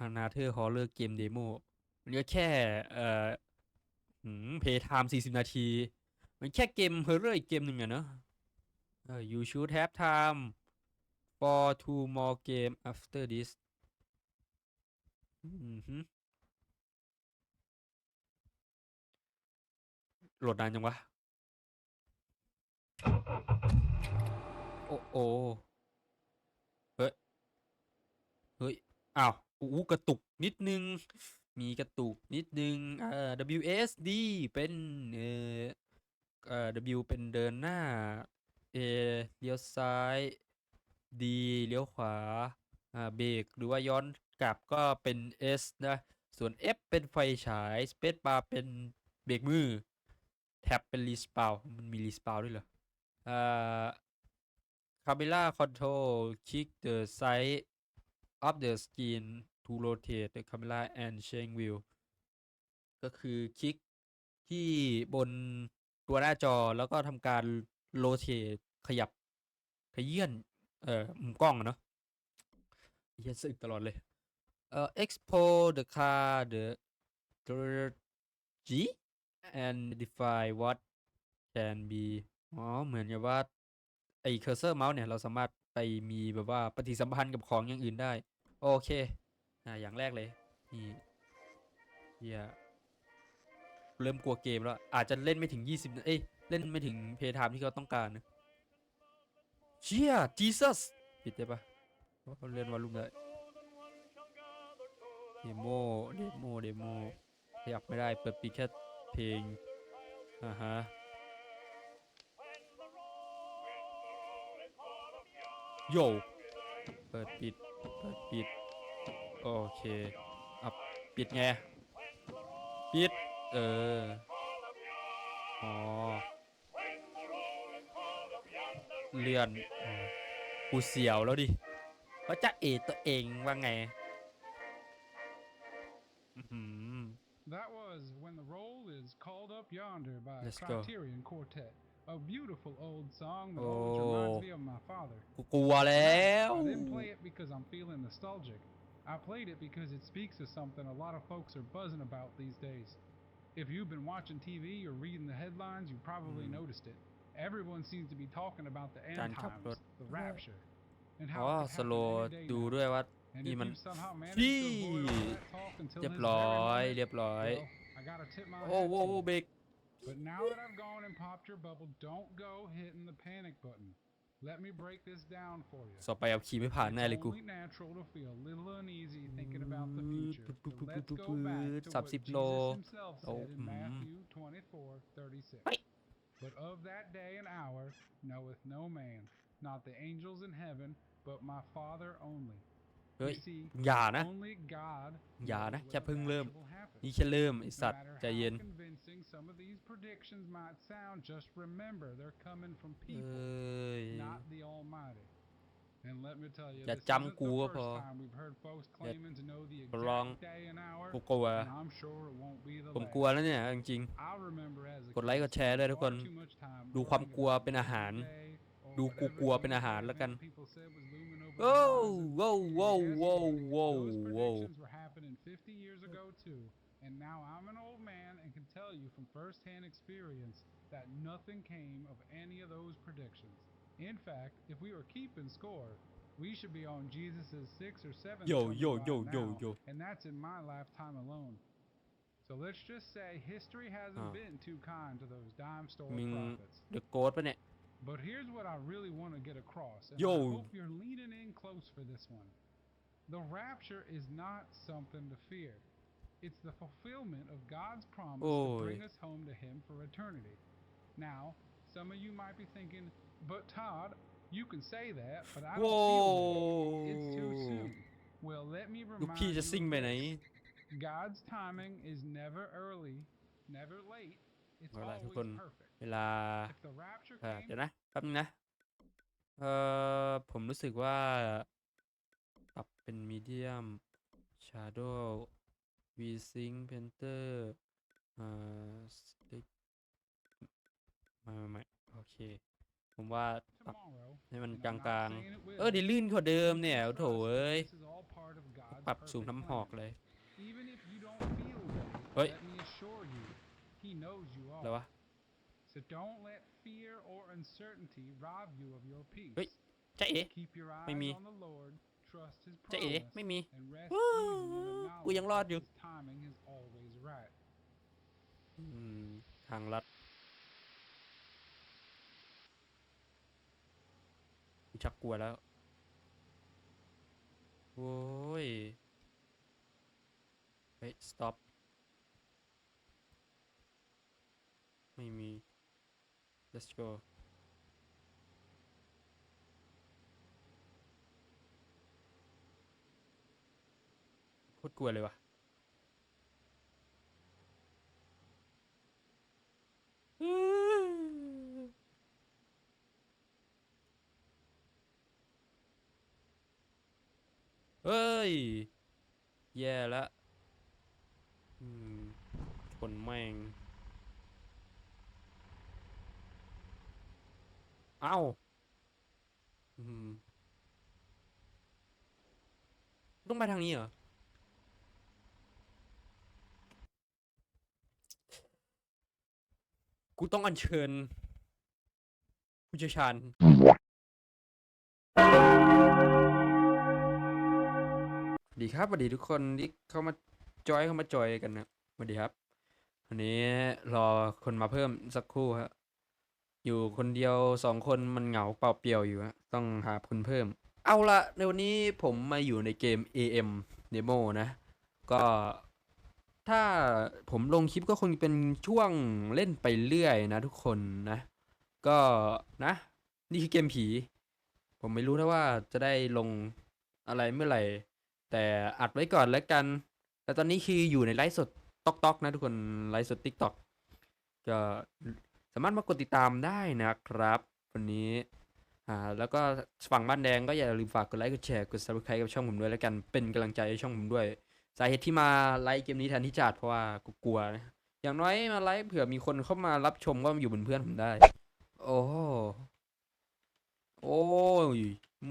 อนาเธอร์ฮอลเลอร์เกมเดโมมันก็แค่ เอ่อเพย์ไทม์สี่สิบนาที มันแค่เกมเฮอร์เรอร์อีกเกมหนึ่งอะเนอะเออ you should have time for two more game after this อืมโหลดนานจังวะ โอ้โอเฮ้ย เฮ้ย อ้าว อู้กระตุกนิดนึง มีกระตุกนิดนึงเอ่อ WSD เป็นเอ่อเอ่อ W เป็นเดินหน้า A เลี้ยวซ้าย D เลี้ยวขวาอ่าเบรกหรือว่าย้อนกลับก็เป็น S นะ ส่วน F เป็นไฟฉาย Space Bar เป็นเบรกมือ แท็บเป็นรีสปาวมันมีรีสปาวด้วยเหรออ่า Camera control click the side of the screen to rotate the camera and change view ก็คือคลิกที่บนตัวหน้าจอแล้วก็ทำการ rotate ขยับขยื่นเอ่อมุมกล้องเนาะเฮียสึกตลอดเลยเอ่อ export the car the G and define what can be อ๋อเหมือนกับว่าไอ้ cursor mouse เนี่ย เราสามารถไปมีแบบว่าปฏิสัมพันธ์กับของอย่างอื่นได้ โอเค อ่าอย่างแรกเลยนี่เฮียเริ่มกลัวเกมแล้ว อาจจะเล่นไม่ถึง 20นาเอ้ย เล่นไม่ถึงเพย์ไทม์ที่เขาต้องการนะเชี่ย Jesus ปิดได้ปะเพราเขาเล่นวอลลุ่มได้เดโมเดโมเดโมขยับไม่ได้ เปิดปิดแค่เพลงอ่าฮะโยเปิดปิด เปิดปิด โอเคอับปิดไง ปิด เออ อ๋อ เลื่อนอ๋อกูเสียวแล้วดิว่าจะเอตัวเองว่าไง อื้อหือ That was When the Roll is Called Up Yonder by Let's go. Criterion Quartet. A beautiful old song that Oh. always reminds me of my father. กูกลัวแล้ว I didn't play it because I'm feeling nostalgic. I played it because it speaks to something a lot of folks are buzzing about these days. If you've been watching TV or reading the headlines, you probably Hmm. noticed it. Everyone seems to be talking about the end การขับรถ times, the rapture, and อ๋อ how it ส could โล happen any day ดู now. ด้วยว่า Andนี่ if มัน you somehow manage ที่ to avoid all that talk until เรียบ this ร้ very อย moment, เรียบร้อย well, I gotta tip my โอ้ hat โห to you. เบรก But now that I've gone and popped your bubble, don't go hitting the panic button. Let me break this down for you. สอบไปเอาขี่ไม่ผ่านแน่เลย It's กู only natural to feel a little uneasy thinking about the future. So let's go back to what สามสิบ Jesus โล himself โอ้ said in อืม Matthew 24, 36. Wait. But of that day and hour knoweth no man, not the angels in heaven, but my Father only. เฮ้ย You see, อย่านะ only God อย่า knows นะ when แค่เพิ่ง the เริ่ม rapture will happen. นี่แค่เริ่มไอ No สัตว์ matter ใจเย็น how convincing some of these predictions might sound, just remember they're coming from เอ people, ้ย not the Almighty. And let me tell you, อย่า this จำ isn't กู the ก็พอ first time we've heard folks claiming to know the ขอร้อง exact day and hour, กูกลัว and I'm sure it won't be the ผม last. กลัวแล้วเนี่ยจริง I remember as a กดไลค์ kid กดแชร์ด้วยทุกคน spending far too much time ดูความ worrying กลัว about เป็นอาหาร Doomsday or ดูกู whatever กลัวเป็นอาหาร event แล้วกัน people said was looming over โว้ the ว horizon. โว้ว And โว้ว guess โว้ว what? โว้ว Those โว้ว predictions were happening 50 years ago too. And now I'm an old man and can tell you from firsthand experience that nothing came of any of those predictions. In fact, if we were keeping score, we should be on Jesus' sixth or seventh Yo, coming yo, by yo, yo, now, yo. and that's in my lifetime alone. So let's just say history hasn't Ah. been too kind to those dime store มึง prophets. เดอะโกดปะเนี่ย But here's what I really want to get across. And Yo. I hope you're leaning in close for this one. The rapture is not something to fear. It's the fulfillment of God's promise to Oi. bring us home to Him for eternity. Now, some of you might be thinking, but Todd, you can say that, but I don't feel that. It's too โว้ soon. Well, let me ลูก remind พี่ you จะ of ซิ่งไปไหน this. God's timing is never early, never late. It's เอาล่ะทุก always คน perfect. เวลา If the rapture เอ่อ came เดี๋ยวนะแป๊บนึงนะเอ่อผมรู้สึกว่าปรับเป็นมีเดียม Shadow V-Sync Painter เอ่อ Stick ไม่ไม่ไม่โอเค ผมว่าปรับ tomorrow, ให้มัน and ก I'm ลาง not saying it ๆ will, เออดีลื่นกว่าเดิมเนี่ย but โถ trust me, เอ้ย this is all part of God's ปรับ perfect สูงน้ำหอก plan. เลย Even if you don't feel ready, Oi. let me assure you, he knows you อะไร are. วะ So don't let fear or uncertainty rob you of your peace. เฮ้ยจ๊ะเอ๋ Keep your eyes ไม่มี on the Lord, trust his จ๊ะเอ๋ promise, ไม่มี and rest ว้าว easy in the กูยังรอด knowledge that อยู่ his timing is always right. อืมทางลัดกูชักกลัวแล้วโว้ย เฮ้ย stop ไม่มี let's go โคตรกลัวเลยว่ะเฮ้ย แย่ละ อืมชนแม่ง เอ้าอืมต้องไปทางนี้เหรอ กูต้องอัญเชิญ ผู้เชี่ยวชาญสวัสดีครับสวัสดีทุกคนที่เข้ามาจอยเข้ามาจอยกันนะสวัสดีครับ วันนี้รอคนมาเพิ่มสักครู่ฮะ อยู่คนเดียวสองคนมันเหงาเปล่าเปลี่ยวอยู่ฮะต้องหาคนเพิ่ม เอาละในวันนี้ผมมาอยู่ในเกม AM Demo นะ ก็ถ้าผมลงคลิปก็คงเป็นช่วงเล่นไปเรื่อยนะทุกคนนะ ก็นะ นี่คือเกมผี ผมไม่รู้นะว่าจะได้ลงอะไรเมื่อไหร่ แต่อัดไว้ก่อนแล้วกัน แต่ตอนนี้คืออยู่ในไลฟ์สดตอกต๊อกนะทุกคนไลฟ์สด TikTok ก็ สามารถมากดติดตามได้นะครับ วันนี้อ่าแล้วก็ฝั่งบ้านแดงก็อย่าลืมฝากกดไลค์กดแชร์กด subscribe กับช่องผมด้วยแล้วกันเป็นกำลังใจให้ช่องผมด้วยสาเหตุที่มาไลฟ์เกมนี้แทนที่จัดเพราะว่ากูกลัวนะอย่างน้อยมาไลฟ์เผื่อมีคนเข้ามารับชมก็อยู่เป็นเพื่อนผมได้ โอ้โหโอ้ย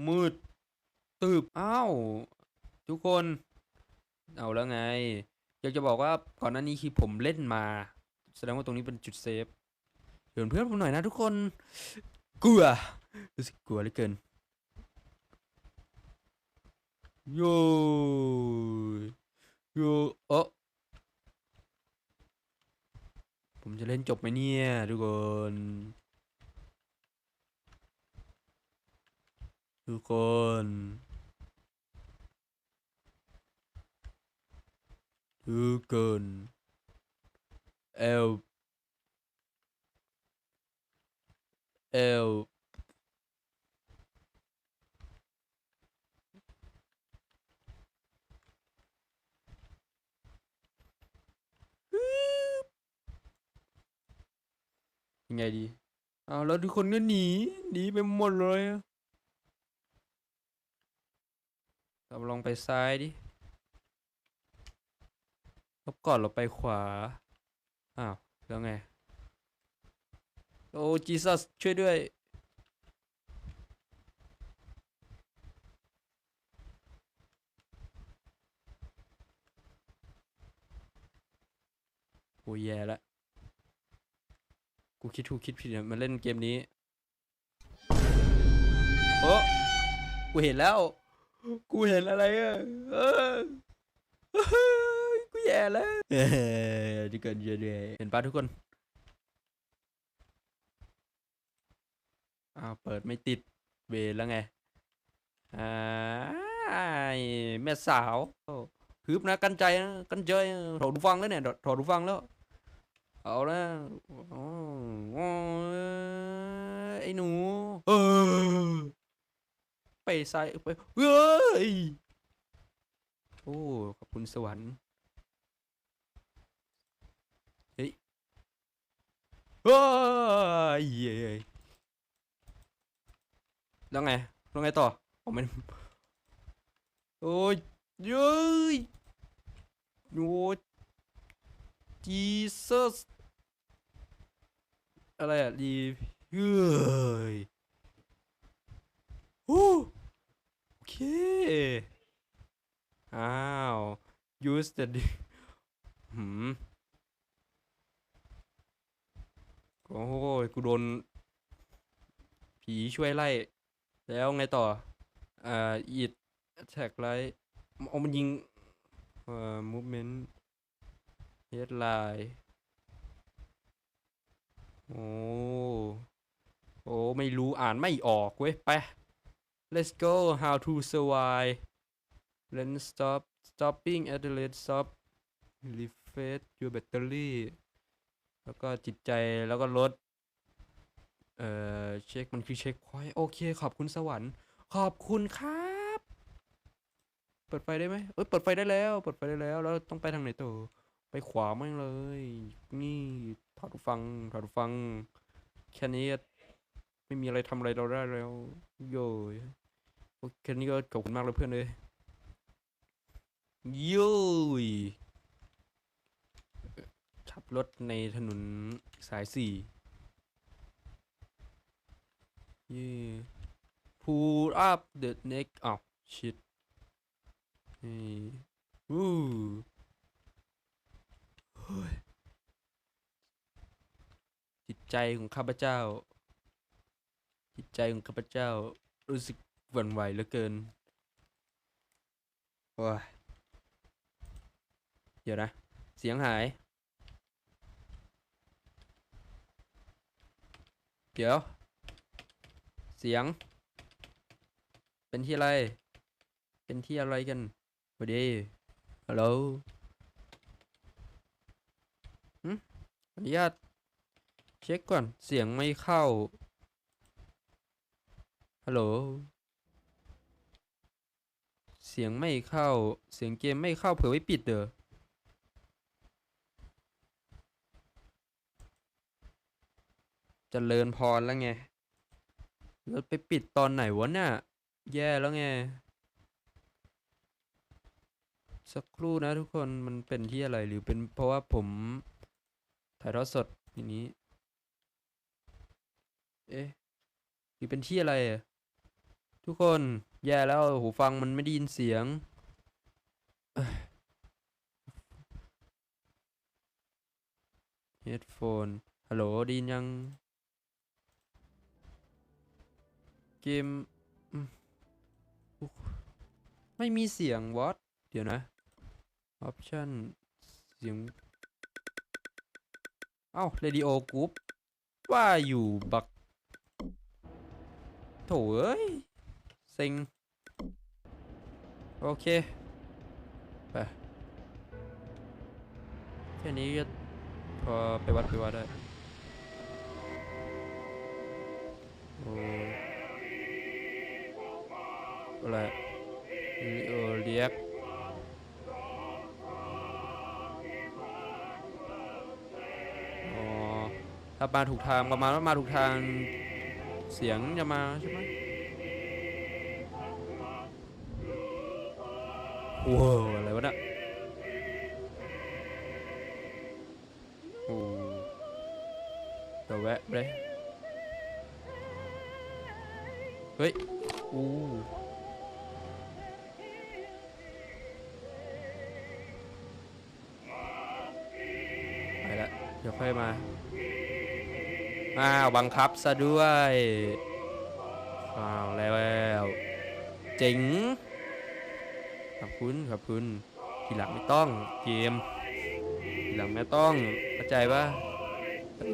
มืดตึบอ้าวทุกคน เอาแล้วไง อยากจะบอกว่าก่อนหน้านี้คือผมเล่นมา แสดงว่าตรงนี้เป็นจุดเซฟ เดี๋ยวเพื่อนผมหน่อยนะทุกคน กลัว รู้สึกกลัวเหลือเกิน โย โยเออผมจะเล่นจบไหมเนี่ยทุกคน ทุกคนทุกคนเอล เอลยังไงดีเอาแล้วทุกคนก็หนี หนีไปหมดเลยอะเราลองไปซ้ายดิลบก่อนเราไปขวา อ้าว แล้วไง โอ้จีซัสช่วยด้วยโอ้ยแย่ละกูคิดถูกคิดผิดเนี่ยมาเล่นเกมนี้โอ้กูเห็นแล้ว กูเห็นอะไรอะกูแย่แล้วเฮ้ยทุกคนเยอะเลยเห็นปะทุกคน อ้าวเปิดไม่ติดเวรแล้วไงอ่าแม่สาวฮึบนะกันใจนะกันใจนะถอดหูฟังแล้วเนี่ยถอดหูฟังแล้วเอาล้วโอ้โอ้ไอ้หนูเออไปซ้ายไปเฮ้ยโอ้ขอบคุณสวรรค์เฮ้ยเฮ้ย แล้วไงแล้วไงต่อผมมันโอ้ยเย้ยโอ้จีซัสอะไรอะดีเฮ้ยโอ้โอเค อ้าว use the หืมโอ้ยกูโดน ผีช่วยไล่ แล้วไงต่ออ่าอิดแท็กไลท์เอามันยิงเอ่อมูฟเมนต์เฮดไลน์โอ้โอ้ไม่รู้อ่านไม่ออกเว้ย ไป let's go how to survive Then stop stopping at the red stop refresh your battery แล้วก็จิตใจแล้วก็ลด เอ่อเช็คมันคือเช็คพอยต์โอเค ขอบคุณสวรรค์ ขอบคุณครับ เปิดไฟได้ไหมเอ้ยเปิดไฟได้แล้ว เปิดไฟได้แล้วแล้วต้องไปทางไหนต่อไปขวามั่งเลย นี่ถอดฟังถอดฟัง แค่นี้ไม่มีอะไรทำอะไรเราได้แล้วโย่โอเคนี้ก็ขอบคุณมากเลยเพื่อนเลยโย่ยขับรถในถนนสายสี่ ยี่ pull up the neck อ้าว shit นี่วู้จิตใจของข้าพเจ้า จิตใจของข้าพเจ้า รู้สึกหวั่นไหวเหลือเกินว้าเดี๋ยวนะ เสียงหาย เดี๋ยว สียง เป็นที่อะไร เป็นที่อะไรกันสวัสดีฮัลโหลหืมอนุญาตเช็คก่อน เสียงไม่เข้า ฮัลโหล เสียงไม่เข้า เสียงเกมไม่เข้าเผื่อไว้ปิดเด้อจเจริญพรแล้วไง แล้วไปปิดตอนไหนวะเนี่ยแย่แล้วไง สักครู่นะทุกคนมันเป็นที่อะไรหรือเป็นเพราะว่าผมถ่ายทอดสดอย่างนี้ เอ๊ะหรือเป็นที่อะไรอะทุกคนแย่แล้วหูฟังมันไม่ได้ยินเสียงเอ้ย headphone ฮัลโหลไดยินยัง เกมไม่มีเสียงวอตเดี๋ยวนะ option เสียง เอ้า radio group ว่าอยู่บัก โถเอ้ยเซ็ง โอเค ไป แค่นี้ก็พอไปวัดไปวัดได้โอ้ อะไรเออเรียกอ๋อถ้ามาถูกทางประมาณว่ามาถูกทางเสียงจะมาใช่ไหมว้าวอะไรวะเนี่ยโอ้เดี๋ยวแวะเลยเฮ้ยอู้ เดี๋ยวค่อยมา อ้าวบังคับซะด้วย อ้าวแล้วเจ๋ง ขอบคุณขอบคุณ ทีหลังไม่ต้องเกม ทีหลังไม่ต้องเข้าใจปะ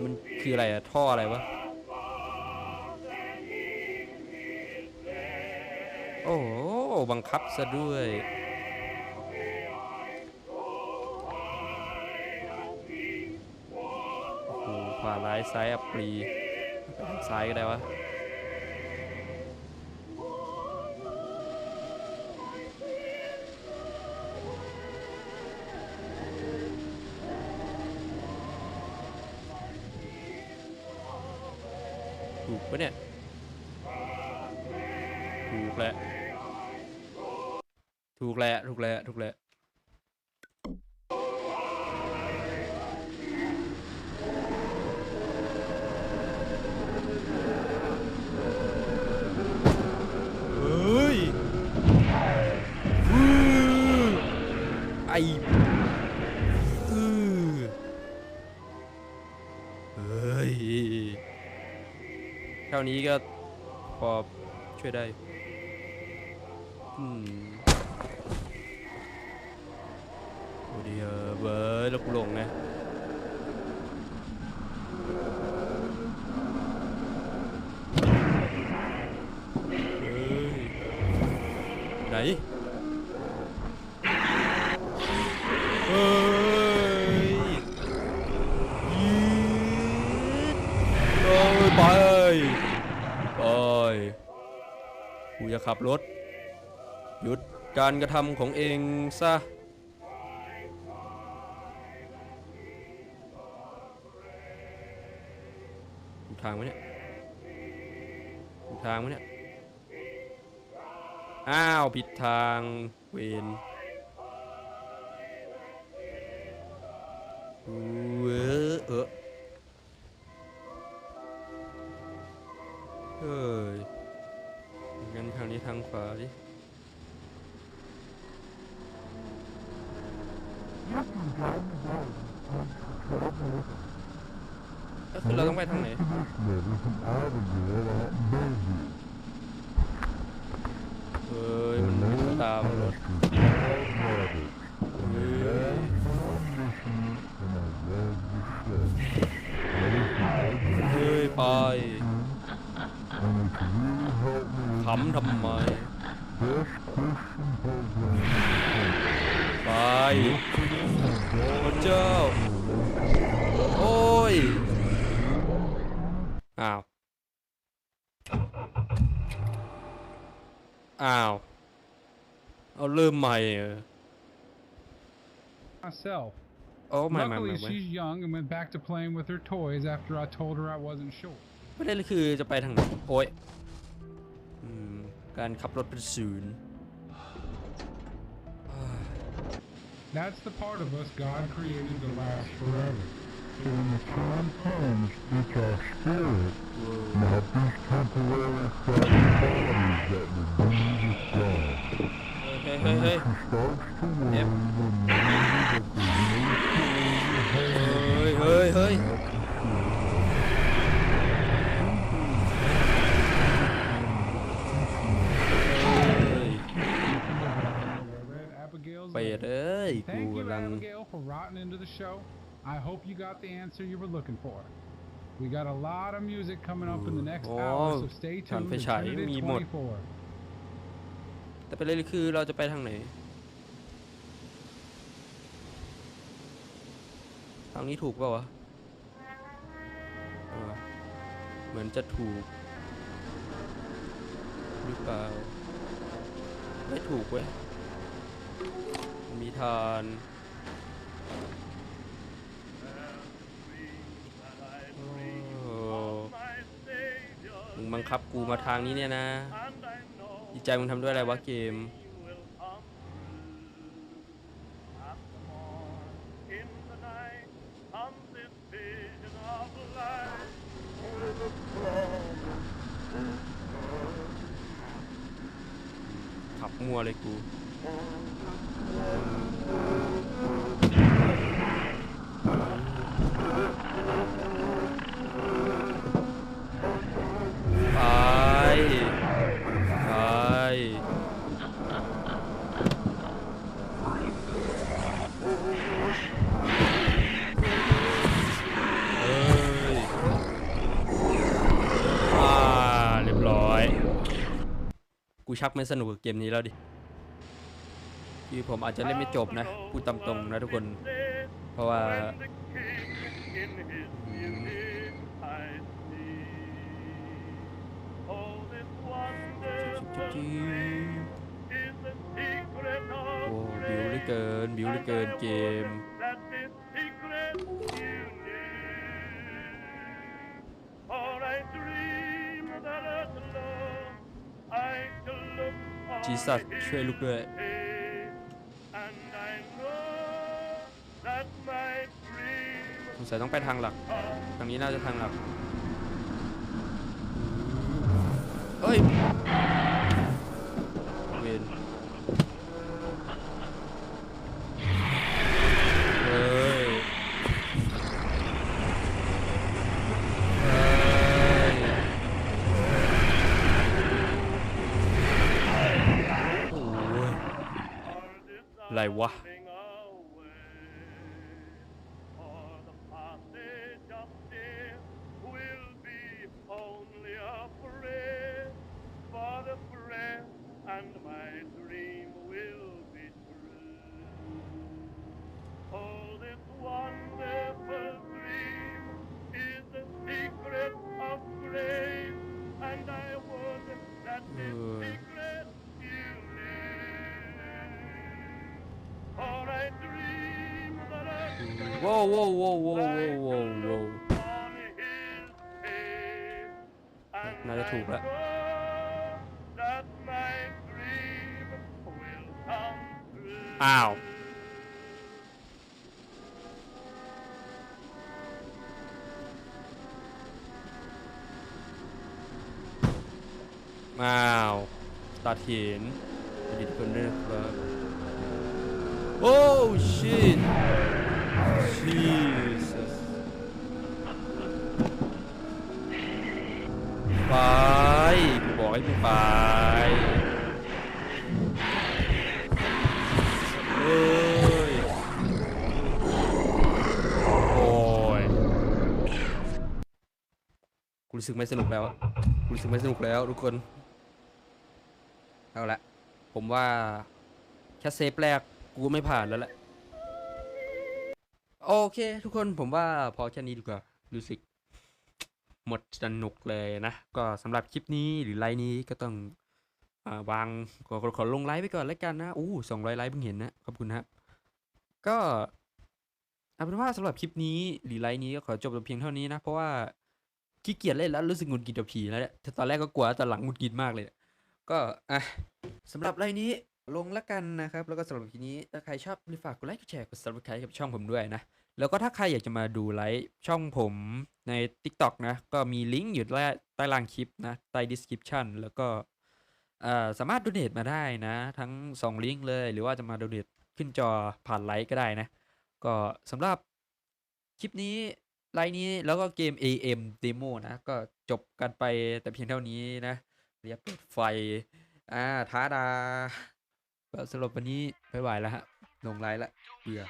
มันคืออะไรอะท่ออะไรวะ โอ้บังคับซะด้วย ซ้ายอัปรีไซ้ายก็ได้วะถูกปะเนี่ย ถูกแหละ ถูกแหละ ถูกแหละ ถูกแหละ เฮ้ยเท่านี้ก็พอช่วยได้อืมโอ้ดีเออเบิร์แล้วกูหลงไงเฮ้ยไหน เฮ้ยยีดเอ้ยไป ไป กูจะ ขับรถ หยุดการกระทำของเองซะ ทางไหมเนี่ยทางไหมเนี่ย อ้าว ผิดทางเวนเอเออ ขำทำไม ไปพระเจ้า โอ้ย อ้าว อ้าว เอาเริ่มใหม่เอ myself. โอ้ไม่ไม่ Luckily, ไม่ไม่ she's young and went back to playing with her toys after I told her I wasn't sure. ประเด็นคือจะไปทางไหน โอ้ยอืมการขับรถเป็นศูนย์ That's the part of us God created to last forever. So when the time comes, it's our spirit, not these temporary sad qualities that redeem the soul. เฮ้ยเฮ้ยเฮ้ย She starts to worry, Yep. เฮ้ยเฮ้ยเฮ้ย Red Abigail's เป็ด lady. เอ้ยกู Thank you, กำลัง Abigail, for rotting into the show. I hope you got the answer you were looking for. We got a lot of music coming up in the next Oh, hour, so stay ฉัน tuned. ไป to ฉาย Trinity มีหมด 24. แต่ประเด็นคือเราจะไปทางไหน ทางนี้ถูกเปล่าวะ เหมือนจะถูก หรือเปล่า ไม่ถูกเว้ย มีทานมึงบังคับกูมาทางนี้เนี่ยนะดีใจมึงทำด้วยอะไรวะเกม ขับมัวเลยกู ชักไม่สนุกกับเกมนี้แล้วดิคือผมอาจจะเล่นไม่จบนะพูดตามตรงนะทุกคน เพราะว่า โอ้บิวเหลือเกิน บิวเหลือเกินเกม จีสัตช่วยลูกด้วย สงสัยต้องไปทางหลัก ทางนี้น่าจะทางหลัก เอ้ย เวน อะไร วะ น่าจะถูกแล้วอ้าวมาวตัดหินดิดคนนี้ครับโอ้ shit Jesus ให้กูไปเฮ้ยโอ้ยกูรู้สึกไม่สนุกแล้วกูรู้สึกไม่สนุกแล้วทุกคนเอาละผมว่าแค่เซฟแรกกูไม่ผ่านแล้วแหละโอเค ทุกคนผมว่าพอแค่นี้ดีกว่ารู้สึก หมดสนุกเลยนะ ก็สำหรับคลิปนี้หรือไลน์นี้ก็ต้องอาวางขอขอลงไลน์ไปก่อนแล้วกันนะอู้สองร้อยไลน์เพิ่งเห็นนะ ขอบคุณครับ ก็เอาเป็นว่าสำหรับคลิปนี้หรือไลน์นี้ก็ขอจบเพียงเท่านี้นะ เพราะว่าขี้เกียจเล่นแล้วรู้สึกหงุดหงิดกับผีแล้วเนี่ยตอนแรกก็กลัวตอนหลังหงุดหงิดมากเลย ก็อะสำหรับไลน์นี้ ลงแล้วกันนะครับ แล้วก็สำหรับคลิปนี้ถ้าใครชอบฝากกดไลค์กดแชร์กด subscribe กับช่องผมด้วยนะ แล้วก็ถ้าใครอยากจะมาดูไลฟ์ช่องผมใน TikTok นะ ก็มีลิงก์อยู่ใต้ใต้ล่างคลิปนะ ใต้ description แล้วก็สามารถ donate มาได้นะ ทั้ง 2 ลิงก์เลย หรือว่าจะมา donate ขึ้นจอผ่านไลฟ์ก็ได้นะ ก็สำหรับคลิปนี้ไลฟ์นี้แล้วก็เกม AM Demo นะ ก็จบกันไปแต่เพียงเท่านี้นะเรียบเปิดไฟ อ่าท้าดา ก็สำหรับวันนี้ไปไหวแล้วฮะลงไลน์ละเบื่อ